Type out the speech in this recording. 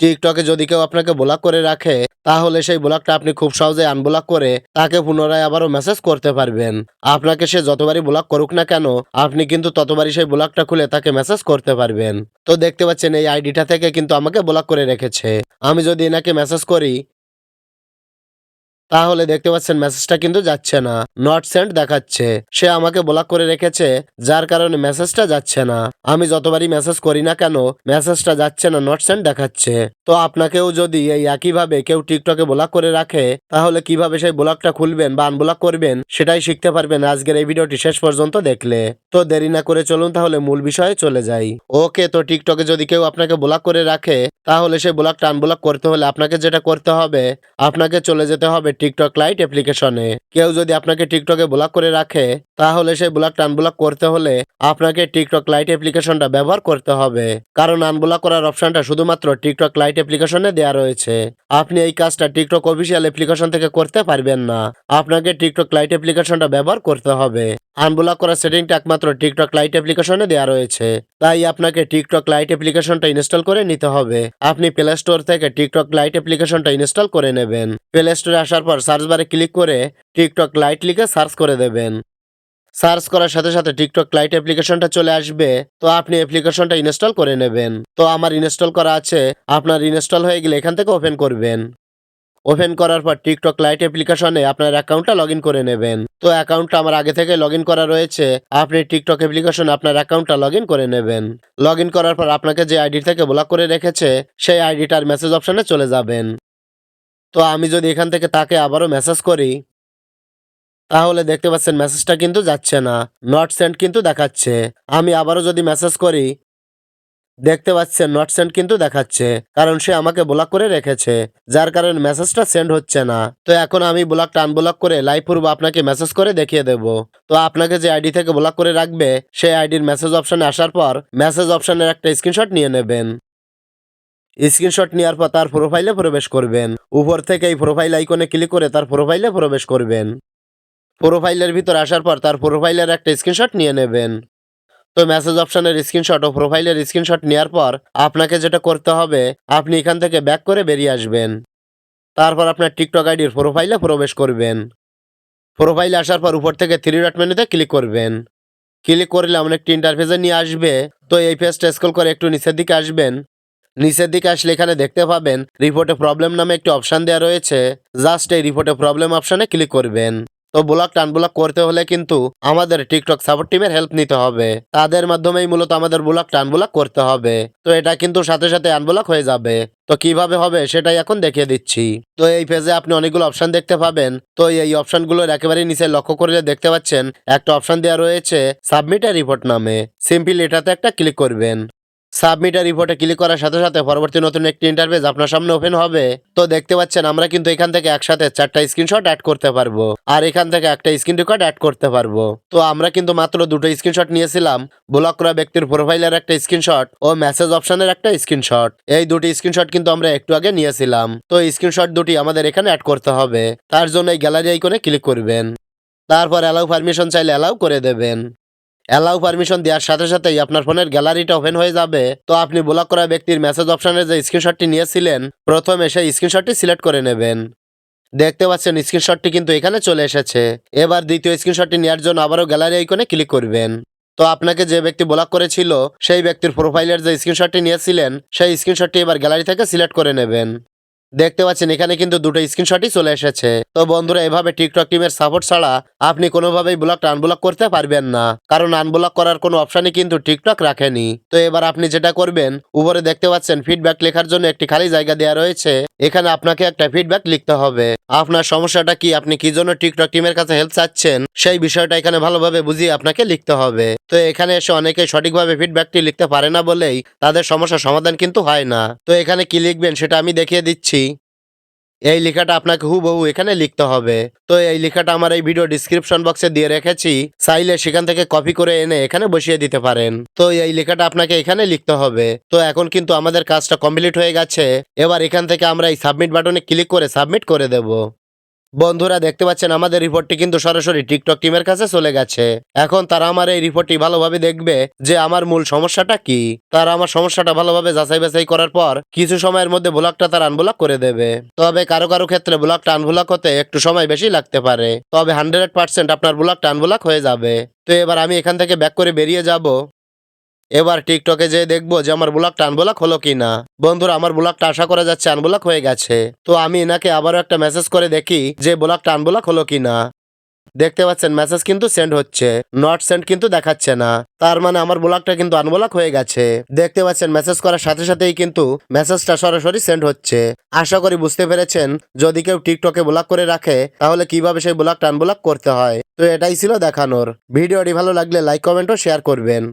টিকটকে যদি কেউ আপনাকে ব্লক করে রাখে, তাহলে সেই ব্লকটা আপনি খুব সহজে আনব্লক করে তাকে পুনরায় আবারও মেসেজ করতে পারবেন। আপনাকে সে যতবারই ব্লক করুক না কেন, আপনি কিন্তু ততবারই সেই ব্লকটা খুলে তাকে মেসেজ করতে পারবেন। তো দেখতে পাচ্ছেন এই আইডিটা থেকে কিন্তু আমাকে ব্লক করে রেখেছে। আমি যদি এনাকে মেসেজ করি তাহলে দেখতে পাচ্ছেন মেসেজটা কিন্তু যাচ্ছে না। নট সেন্ড দেখাচ্ছে। সে আমাকে ব্লক করে রেখেছে, যার কারণে মেসেজটা যাচ্ছে না। আমি যতবারই মেসেজ করি না কেন মেসেজটা যাচ্ছে না নট সেন্ড দেখাচ্ছে। তো আপনাকেও যদি এই একইভাবে কেউ টিকটকে ব্লক করে রাখে, তাহলে কীভাবে সেই ব্লকটা খুলবেন বা আনব্লক করবেন, সেটাই শিখতে পারবেন আজকের এই ভিডিওটি শেষ পর্যন্ত দেখলে। তো দেরি না করে চলুন তাহলে মূল বিষয়ে চলে যাই। ওকে তো টিকটকে যদি কেউ আপনাকে ব্লক করে রাখে, তাহলে সেই ব্লকটা আনব্লক করতে হলে আপনাকে যেটা করতে হবে, আপনাকে চলে যেতে হবে টিকটক লাইট অ্যাপ্লিকেশনে কেউ যদি আপনাকে টিকটকে ব্লক করে রাখে, তাহলে সেই ব্লকটা আনব্লক করতে হলে আপনাকে টিকটক লাইট অ্যাপ্লিকেশনটা ব্যবহার করতে হবে। কারণ আনব্লক করার অপশনটা শুধুমাত্র টিকটক লাইট অ্যাপ্লিকেশনে দেওয়া রয়েছে। আপনি এই কাজটা টিকটক অফিসিয়াল অ্যাপ্লিকেশন থেকে করতে পারবেন না। আপনাকে টিকটক লাইট অ্যাপ্লিকেশনটা ব্যবহার করতে হবে। আনব্লক করার সেটিংটা একমাত্র টিকটক লাইট অ্যাপ্লিকেশনে দেওয়া রয়েছে। তাই আপনাকে টিকটক লাইট অ্যাপ্লিকেশনটা ইনস্টল করে নিতে হবে। আপনি প্লে স্টোর থেকে টিকটক লাইট অ্যাপ্লিকেশনটা ইনস্টল করে নেবেন। প্লে স্টোরে আসার পর সার্চ বারে ক্লিক করে টিকটক লাইট লিখে সার্চ করে দেবেন। সার্চ করার সাথে সাথে টিকটক লাইট অ্যাপ্লিকেশনটা চলে আসবে। তো আপনি অ্যাপ্লিকেশনটা ইনস্টল করে নেবেন। তো আমার ইনস্টল করা আছে। আপনার ইনস্টল হয়ে গেলে এখান থেকে ওপেন করবেন। ওপেন করার পর টিকটক লাইট অ্যাপ্লিকেশনে আপনার অ্যাকাউন্টটা লগ করে নেবেন। তো অ্যাকাউন্টটা আমার আগে থেকে লগ করা রয়েছে, আপনি টিকটক অ্যাপ্লিকেশনে আপনার অ্যাকাউন্টটা লগ করে নেবেন। লগ করার পর আপনাকে যে আইডি থেকে ব্লক করে রেখেছে, সেই আইডিটার মেসেজ অপশানে চলে যাবেন। তো আমি যদি এখান থেকে তাকে আবারও মেসেজ করি, তাহলে দেখতে পাচ্ছেন মেসেজটা কিন্তু যাচ্ছে না নট সেন্ড কিন্তু দেখাচ্ছে। আমি আবারও যদি মেসেজ করি দেখতে পাচ্ছেন নট সেন্ড কিন্তু দেখাচ্ছে। কারণ সে আমাকে ব্লক করে রেখেছে, যার কারণে মেসেজটা সেন্ড হচ্ছে না। তো এখন আমি ব্লকটা আনব্লক করে লাইভ পূর্ব আপনাকে মেসেজ করে দেখিয়ে দেব। তো আপনাকে যে আইডি থেকে ব্লক করে রাখবে, সেই আইডির মেসেজ অপশনে আসার পর মেসেজ অপশনের একটা স্ক্রিনশট নিয়ে নেবেন। স্ক্রিনশট নেওয়ার পর তার প্রোফাইলে প্রবেশ করবেন। উপর থেকে এই প্রোফাইল আইকনে ক্লিক করে তার প্রোফাইলে প্রবেশ করবেন। প্রোফাইলের ভিতর আসার পর তার প্রোফাইলের একটা স্ক্রিনশট নিয়ে নেবেন। তো মেসেজ অপশনের স্ক্রিনশট ও প্রোফাইলের স্ক্রিনশট নেওয়ার পর আপনাকে যেটা করতে হবে, আপনি এখান থেকে ব্যাক করে বেরিয়ে আসবেন। তারপর আপনার টিকটক আইডির প্রোফাইলে প্রবেশ করবেন। প্রোফাইলে আসার পর উপর থেকে থ্রি ডট মেনুতে ক্লিক করবেন। ক্লিক করলে এমন একটি ইন্টারফেসে নিয়ে আসবে। তো এই পেজটা স্ক্রল করে একটু নিচের দিকে আসবেন। নিচের দিকে আসলে এখানে দেখতে পাবেন রিপোর্টে প্রবলেম নামে একটি অপশান দেওয়া রয়েছে। জাস্ট এই রিপোর্টে প্রবলেম অপশানে ক্লিক করবেন। তো ব্লক আনব্লক করতে হলে কিন্তু আমাদের টিকটক সাপোর্ট টিমের হেল্প নিতে হবে। তাদের মাধ্যমেই মূলত আমাদের ব্লক আনব্লক করতে হবে। তো এটা কিন্তু সাথে সাথে আনব্লক হয়ে যাবে। তো কীভাবে হবে সেটাই এখন দেখিয়ে দিচ্ছি। তো এই পেজে আপনি অনেকগুলো অপশন দেখতে পাবেন। তো এই অপশনগুলোর একেবারে নিচে লক্ষ্য করলে দেখতে পাচ্ছেন, একটা অপশন দেওয়া রয়েছে সাবমিট এ রিপোর্ট নামে। সিম্পল এটাতে একটা ক্লিক করবেন। সাবমিট এর রিপোর্টে ক্লিক করার সাথে সাথে পরবর্তী নতুন একটি ইন্টারফেস আপনার সামনে ওপেন হবে। তো দেখতে পাচ্ছেন, আমরা কিন্তু এখান থেকে একসাথে চারটা স্ক্রিনশট অ্যাড করতে পারব আর এখান থেকে একটা স্ক্রিন রেকর্ড অ্যাড করতে পারব। তো আমরা কিন্তু মাত্র দুটো স্ক্রিনশট নিয়েছিলাম। ব্লক করা ব্যক্তির প্রোফাইলের একটা স্ক্রিনশট ও মেসেজ অপশনের একটা স্ক্রিনশট এই দুটি স্ক্রিনশট কিন্তু আমরা একটু আগে নিয়েছিলাম। তো স্ক্রিনশট দুটি আমাদের এখানে অ্যাড করতে হবে। তার জন্য এই গ্যালারি আইকনে ক্লিক করবেন। তারপর অ্যালাউ পারমিশন চাইলে অ্যালাউ করে দেবেন। অ্যালাউ পারমিশন দেওয়ার সাথে সাথেই আপনার ফোনের গ্যালারিটা ওপেন হয়ে যাবে। তো আপনি ব্লক করা ব্যক্তির মেসেজ অপশনের যে স্ক্রিনশটটি নিয়েছিলেন, প্রথমে সেই স্ক্রিনশটটি সিলেক্ট করে নেবেন। দেখতে পাচ্ছেন স্ক্রিনশটটি কিন্তু এখানে চলে এসেছে। এবার দ্বিতীয় স্ক্রিনশটটি নেওয়ার জন্য আবারও গ্যালারি আইকনে ক্লিক করবেন। তো আপনাকে যে ব্যক্তি ব্লক করেছিল, সেই ব্যক্তির প্রোফাইলের যে স্ক্রিনশটটি নিয়েছিলেন, সেই স্ক্রিনশটটি এবার গ্যালারি থেকে সিলেক্ট করে নেবেন। দেখতে পাচ্ছেন, এখানে কিন্তু দুটো স্ক্রিনশটই চলে এসেছে। তো বন্ধুরা, এভাবে টিকটক টিমের সাপোর্ট ছাড়া আপনি কোনোভাবেই ব্লকটা আনব্লক করতে পারবেন না। কারণ আনব্লক করার কোনো অপশনই কিন্তু টিকটক রাখেনি। তো এবার আপনি যেটা করবেন, উপরে দেখতে পাচ্ছেন ফিডব্যাক লেখার জন্য একটি খালি জায়গা দেওয়া রয়েছে। এখানে আপনাকে একটা ফিডব্যাক লিখতে হবে। আপনার সমস্যাটা কি? আপনি কি জন্য টিকটক টিমের কাছে হেল্প চাচ্ছেন? সেই বিষয়টা এখানে ভালোভাবে বুঝিয়ে আপনাকে লিখতে হবে। তো এখানে এসে অনেকে সঠিকভাবে ফিডব্যাকটি লিখতে পারে না বলেই তাদের সমস্যার সমাধান কিন্তু হয় না। তো এখানে কি লিখবেন সেটা আমি দেখিয়ে দিচ্ছি। এই লেখাটা আপনাকে হুবহু এখানে লিখতে হবে। তো এই লেখাটা আমার এই ভিডিও ডিসক্রিপশন বক্সে দিয়ে রেখেছি। চাইলে সেখান থেকে কপি করে এনে এখানে বসিয়ে দিতে পারেন। তো এই লেখাটা আপনাকে এখানে লিখতে হবে। তো এখন কিন্তু আমাদের কাজটা কমপ্লিট হয়ে গেছে। এবার এখান থেকে আমরা এই সাবমিট বাটনে ক্লিক করে সাবমিট করে দেব। বন্ধুরা দেখতে পাচ্ছেন, আমাদের রিপোর্টটি কিন্তু সরাসরি টিকটক টিমের কাছে চলে গেছে। এখন তারা আমার এই রিপোর্টটি ভালোভাবে দেখবে যে আমার মূল সমস্যাটা কি। তারা আমার সমস্যাটা ভালোভাবে যাচাই বাছাই করার পর কিছু সময়ের মধ্যে ব্লকটা তারা আনব্লক করে দেবে। তবে কারও কারও ক্ষেত্রে ব্লকটা আনব্লক হতে একটু সময় বেশি লাগতে পারে। তবে হান্ড্রেড পার্সেন্ট আপনার ব্লকটা আনব্লক হয়ে যাবে। তো এবার আমি এখান থেকে ব্যাক করে বেরিয়ে যাব। এবার টিকটকে যে দেখব যে আমার ব্লকটা আনব্লক হলো কিনা। বন্ধুরা, আমার ব্লকটা আশা করা যাচ্ছে আনব্লক হয়ে গেছে। তো আমি এনাকে আবারও একটা মেসেজ করে দেখি যে ব্লকটা আনব্লক হলো কিনা। দেখতে পাচ্ছেন মেসেজ কিন্তু সেন্ড হচ্ছে নট সেন্ড কিন্তু দেখাচ্ছে না। তার মানে আমার ব্লকটা কিন্তু আনব্লক হয়ে গেছে। দেখতে পাচ্ছেন মেসেজ করার সাথে সাথেই কিন্তু মেসেজটা সরাসরি সেন্ড হচ্ছে। আশা করি বুঝতে পেরেছেন, যদি কেউ টিকটকে ব্লক করে রাখে, তাহলে কীভাবে সেই ব্লকটা আনব্লক করতে হয়? তো এটাই ছিল দেখানোর। ভিডিওটি ভালো লাগলে লাইক কমেন্ট ও শেয়ার করবেন।